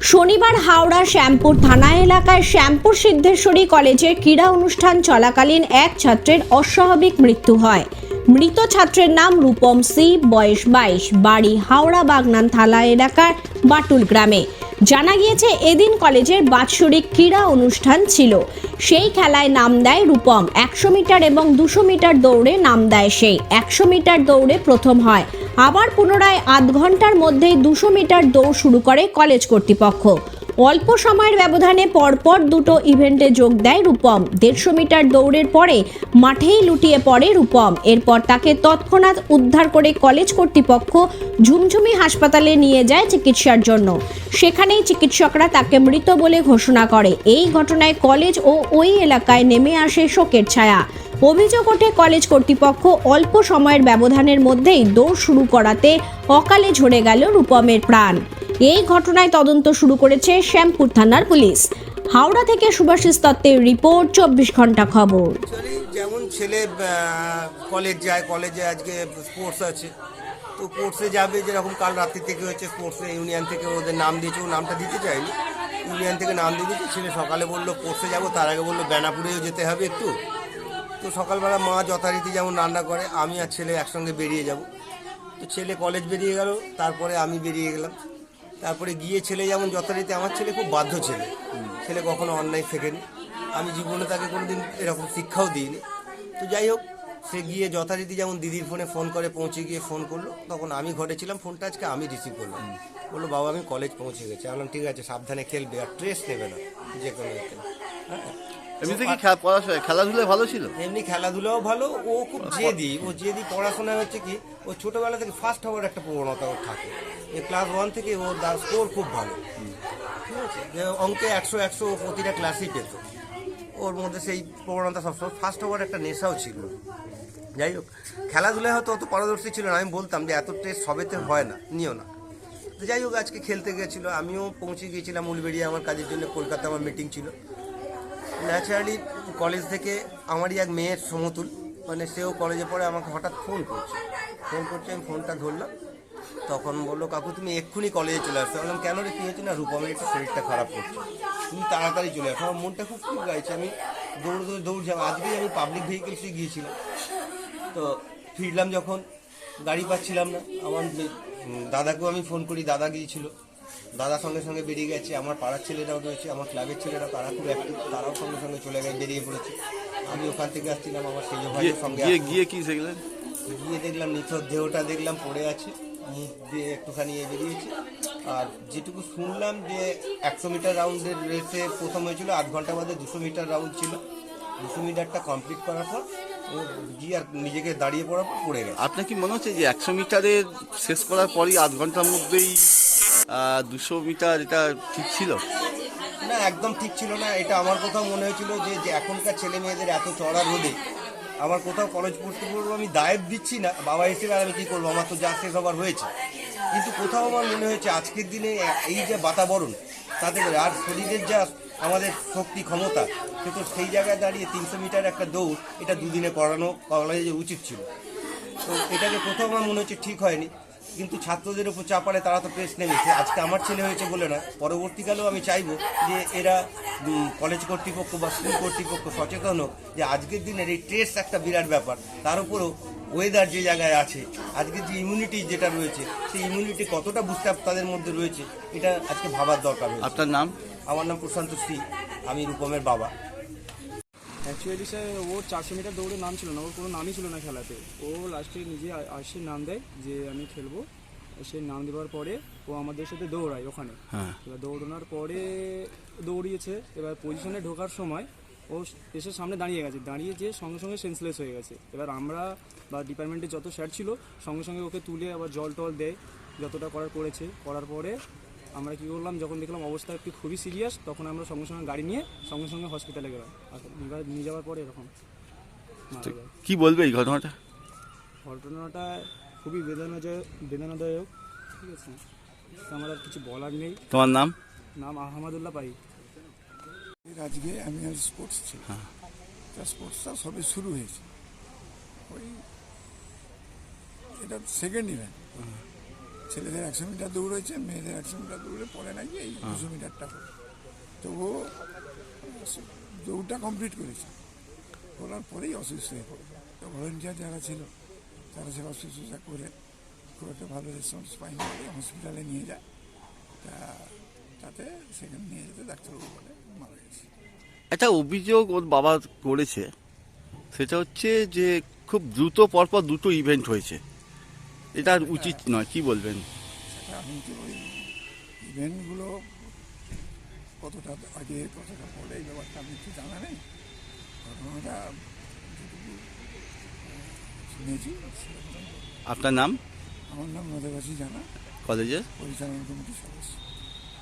শনিবার হাওড়া শ্যামপুর থানা এলাকায় শ্যামপুর সিদ্ধেশ্বরী কলেজের ক্রীড়া অনুষ্ঠান চলাকালীন এক ছাত্রের অস্বাভাবিক মৃত্যু হয়। মৃত ছাত্রের নাম রূপম সি, বয়স বাইশ, বাড়ি হাওড়া বাগনান থালা এলাকার বাটুল গ্রামে। জানা গিয়েছে, এদিন কলেজের বাৎসরিক ক্রীড়া অনুষ্ঠান ছিল। সেই খেলায় নাম দেয় রূপম। একশো মিটার এবং দুশো মিটার দৌড়ে নাম দেয় সেই। একশো মিটার দৌড়ে প্রথম হয়। আবার পুনরায় আধ ঘণ্টার মধ্যেই দুশো মিটার দৌড় শুরু করে কলেজ কর্তৃপক্ষ। অল্প সময়ের ব্যবধানে পরপর দুটো ইভেন্টে যোগ দেয় রূপম। দেড়শো মিটার দৌড়ের পরে মাঠেই লুটিয়ে পড়ে রূপম। এরপর তাকে তৎক্ষণাৎ উদ্ধার করে কলেজ কর্তৃপক্ষ ঝুমঝুমি হাসপাতালে নিয়ে যায় চিকিৎসার জন্য। সেখানেই চিকিৎসকরা তাকে মৃত বলে ঘোষণা করে। এই ঘটনায় কলেজ ও ওই এলাকায় নেমে আসে শোকের ছায়া। অভিযোগ ওঠে কলেজ কর্তৃপক্ষ অল্প সময়ের ব্যবধানের মধ্যেই দৌড় শুরু করাতে অকালে ঝরে গেল রূপমের প্রাণ। এই ঘটনায় তদন্ত শুরু করেছে শ্যামপুর থানার পুলিশ। হাওড়া থেকে সুভাষিস দত্তের রিপোর্ট, চব্বিশ ঘণ্টা খবর। যেমন ছেলে কলেজ যায় কলেজে আজকে স্পোর্টস আছে। তো স্পোর্টসে যাবে যেরকম কাল রাত্রি থেকে হচ্ছে স্পোর্টসে ইউনিয়ন থেকে ওদের নাম দিয়েছে, ও নামটা দিতে চাইনি ইউনিয়ন থেকে নাম দিয়ে দিয়েছে, ছেলে সকালে বলল স্পোর্টসে যাব, তার আগে বলল, বেনাপুরেও যেতে হবে একটু। তো সকালবেলা মা যথারীতি যেমন রান্না করে, আমি আর ছেলে একসঙ্গে বেরিয়ে যাব। তো ছেলে কলেজ বেরিয়ে গেল, তারপরে আমি বেরিয়ে গেলাম। তারপরে গিয়ে ছেলে যেমন যথারীতি, আমার ছেলে খুব বাধ্য ছেলে। ছেলে কখনো অন্যায় শেখেনি আমি জীবনে তাকে কোনোদিন এরকম শিক্ষাও দিইনি। তো যাই হোক সে গিয়ে যথারীতি যেমন দিদির ফোনে ফোন করে পৌঁছে গিয়ে ফোন করল তখন আমি ঘরে ছিলাম ফোনটা আজকে আমি রিসিভ করলাম। বলল বাবা আমি কলেজ পৌঁছে গেছি। বললাম ঠিক আছে সাবধানে খেলবে আর ট্রেস নেবে না যে কোনো হ্যাঁ। এমনিতে কি পড়াশোনা খেলাধুলায় ভালো ছিল? এমনি খেলাধুলাও ভালো ও খুব জেদি ও জেদি পড়াশোনায় হচ্ছে কি ও ছোটবেলা থেকে ফার্স্ট হওয়ার একটা প্রবণতা ওর থাকে। এই ক্লাস ওয়ান থেকে ওর স্কোর খুব ভালো। ঠিক আছে? যে অঙ্কে একশো একশো ও প্রতিটা ক্লাসেই পেত। ওর মধ্যে সেই প্রবণতা সবসময় ফার্স্ট হওয়ার একটা নেশাও ছিল। যাই হোক, খেলাধুলায় হয়তো অত পারদর্শী ছিল না, আমি বলতাম যে এত টেস্ট সবেতে হয় না, নিও না। তো যাই হোক, আজকে খেলতে গেছিল, আমিও পৌঁছে গিয়েছিলাম উলবেড়িয়া, আমার কাজের জন্য কলকাতা, আমার মিটিং ছিল। ন্যাচারালি কলেজ থেকে আমারই এক মেয়ের সমতুল মানে সেও কলেজে পড়ে, আমাকে হঠাৎ ফোন করছে। ফোন করছে, আমি ফোনটা ধরলাম, তখন বলল, কাকু, তুমি এক্ষুনি কলেজে চলে আসছো বললাম, কেন রে, কী হয়েছে? না রূপমের একটু শরীরটা খারাপ করছে। তুমি তাড়াতাড়ি চলে আসো, আমার মনটা খুব খুব গাইছে, আমি দৌড় দৌড় দৌড় যাব আজকেই আমি পাবলিক ভেহিকেলসে গিয়েছিলাম। তো ফিরলাম যখন গাড়ি পাচ্ছিলাম না। আমার দাদাকেও আমি ফোন করি দাদা গিয়েছিল। দাদা সঙ্গে সঙ্গে বেরিয়ে গেছে। আমার পাড়ার ছেলেরাও রয়েছে আমার ক্লাবের ছেলেরা তারা খুব অ্যাক্টিভ তারাও সঙ্গে সঙ্গে চলে গেছে বেরিয়ে পড়েছে। আমি ওখান থেকে আসছিলাম আমার সেই ভাইয়ের সঙ্গে গিয়ে গিয়ে কি শিখলেন গিয়ে দেখলাম নিথর দেহটা দেখলাম পড়ে আছে। মুখ দিয়ে একটুখানি এ বেরিয়েছে। আর যেটুকু শুনলাম যে একশো মিটার রাউন্ডের রেসে প্রথম হয়েছিল আধ ঘণ্টা বাদে দুশো মিটার রাউন্ড ছিল। দুশো মিটারটা কমপ্লিট করার পর ও গিয়ে আর নিজেকে দাঁড়িয়ে পড়ার পর পড়ে গেছে। আপনার কি মনে হচ্ছে যে একশো মিটারের শেষ করার পরই আধ ঘণ্টার মধ্যেই দুশো মিটার এটা ঠিক ছিল? না একদম ঠিক ছিল না। এটা আমার কোথাও মনে হয়েছিল যে যে এখনকার ছেলে মেয়েদের এত চড়া রোদে আমার কোথাও কলেজ পড়তে পড়ব আমি দায়ের দিচ্ছি না বাবা হিসেবে আর আমি কী করব? আমার তো যা শেষ হবার হয়েছে। কিন্তু কোথাও আমার মনে হয়েছে আজকের দিনে এই যে বাতাবরণ তাতে করে আর শরীরের যা আমাদের শক্তি ক্ষমতা। কিন্তু সেই জায়গায় দাঁড়িয়ে তিনশো মিটার একটা দৌড়, এটা দুদিনে করানো কলেজে উচিত ছিল। তো এটাকে কোথাও আমার মনে হচ্ছে ঠিক হয়নি। কিন্তু ছাত্রদের উপর চাপ পড়ে তারা তো প্রেস নেমেছে আজকে আমার ছেলে হয়েছে বলে না পরবর্তীকালেও আমি চাইব যে এরা কলেজ কর্তৃপক্ষ বা স্কুল কর্তৃপক্ষ সচেতন হোক যে আজকের দিনের এই ট্রেস একটা বিরাট ব্যাপার। তার উপরেও ওয়েদার যে জায়গায় আছে আজকে যে ইমিউনিটি যেটা রয়েছে সেই ইমিউনিটি কতটা বুস্টার তাদের মধ্যে রয়েছে এটা আজকে ভাবার দরকার আপনার নাম? আমার নাম প্রশান্ত শ্রী আমি রূপমের বাবা। অ্যাকচুয়ালি স্যার ওর চারশো মিটার দৌড়ে নাম ছিল না ওর কোনো নামই ছিল না খেলাতে। ও লাস্টে নিজে আসে নাম দেয় যে আমি খেলব। সে নাম দেওয়ার পরে ও আমাদের সাথে দৌড়ায় ওখানে। হ্যাঁ। দৌড়ানোর পরে দৌড়িয়েছে। এবার পজিশনে ঢোকার সময় ও এসে সামনে দাঁড়িয়ে গেছে। দাঁড়িয়ে যেয়ে সঙ্গে সঙ্গে সেন্সলেস হয়ে গেছে। এবার আমরা বা ডিপার্টমেন্টের যত স্যার ছিল সঙ্গে সঙ্গে ওকে তুলে আবার জল টল দেয় যতটা করার করেছে। করার পরে আমরা কী করলাম যখন দেখলাম অবস্থা একটু খুবই সিরিয়াস তখন আমরা সঙ্গে সঙ্গে গাড়ি নিয়ে সঙ্গে সঙ্গে হসপিটালে গেলাম। আর এবার নিয়ে যাওয়ার পরে এরকম কি বলবে এই ঘটনাটা? ঘটনাটা খুবই বেদনাদায়ক বেদনাদায়ক ঠিক আছে? আমার আর কিছু বলার নেই। তোমার নাম? নাম আহমদুল্লাহ পাই আজকে অ্যানুয়াল স্পোর্টস ছিল। তা স্পোর্টসটা সবে শুরু হয়েছে। ওই এটা সেকেন্ড ইভেন্ট ছেলেদের একশো মিটার দৌড় হয়েছে মেয়েদের একশো মিটার দৌড়ে পরে নাকি এই দুশো মিটারটা। তো ও দৌড়টা কমপ্লিট করেছে। করার পরেই অসুস্থ হয়ে পড়ে। তো ভলেন্টিয়ার যারা ছিল তারা সেবা শুশ্রূষা করে খুব একটা ভালো রেসপন্স বলে হসপিটালে নিয়ে যায়। তা তাতে সেখানে নিয়ে যেতে ডাক্তারবাবু বলে মারা গেছে। একটা অভিযোগ ওর বাবা করেছে সেটা হচ্ছে যে খুব দ্রুত পরপর দুটো ইভেন্ট হয়েছে। এটা উচিত নয় কি বলবেন? সেটা আমি তো ওই ইভেন্টগুলো কতটা আগে কতটা পরে এই ব্যাপারটা আমি একটু জানা নেই। ঘটনাটা শুনেছি আপনার নাম? আমার নাম নদেবাসী জানা। কলেজের? পরিচালনা কমিটির সদস্য।